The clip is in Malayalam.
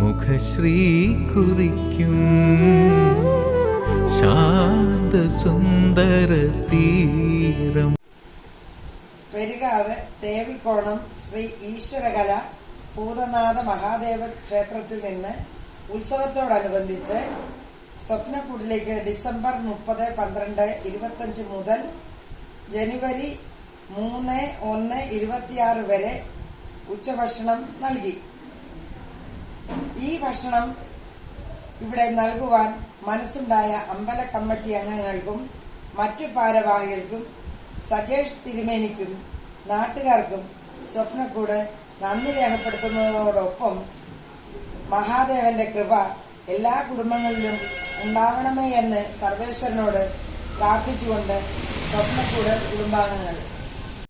മുഖശ്രീ കുറിക്കും ശാന്തസുന്ദര തീരം. പെരുകാവ് തേവിക്കോണം ശ്രീ ഈശ്വരകല പൂതനാഥ മഹാദേവ ക്ഷേത്രത്തിൽ നിന്ന് ഉത്സവത്തോടനുബന്ധിച്ച് സ്വപ്നക്കൂടിലേക്ക് ഡിസംബർ മുപ്പത് പന്ത്രണ്ട് ഇരുപത്തഞ്ച് മുതൽ ജനുവരി മൂന്ന് ഒന്ന് ഇരുപത്തിയാറ് വരെ ഉച്ചഭക്ഷണം നൽകി. ഈ ഭക്ഷണം ഇവിടെ നൽകുവാൻ മനസ്സുണ്ടായ അമ്പല കമ്മിറ്റി അംഗങ്ങൾക്കും മറ്റു ഭാരവാഹികൾക്കും സജേഷ് തിരുമേനിക്കും നാട്ടുകാർക്കും സ്വപ്നക്കൂട് നന്ദി രേഖപ്പെടുത്തുന്നതോടൊപ്പം മഹാദേവന്റെ കൃപ എല്ലാ കുടുംബങ്ങളിലും ഉണ്ടാവണമേ എന്ന് സർവേശ്വരനോട് പ്രാർത്ഥിച്ചുകൊണ്ട് സ്വപ്നക്കൂട് കുടുംബാംഗങ്ങൾ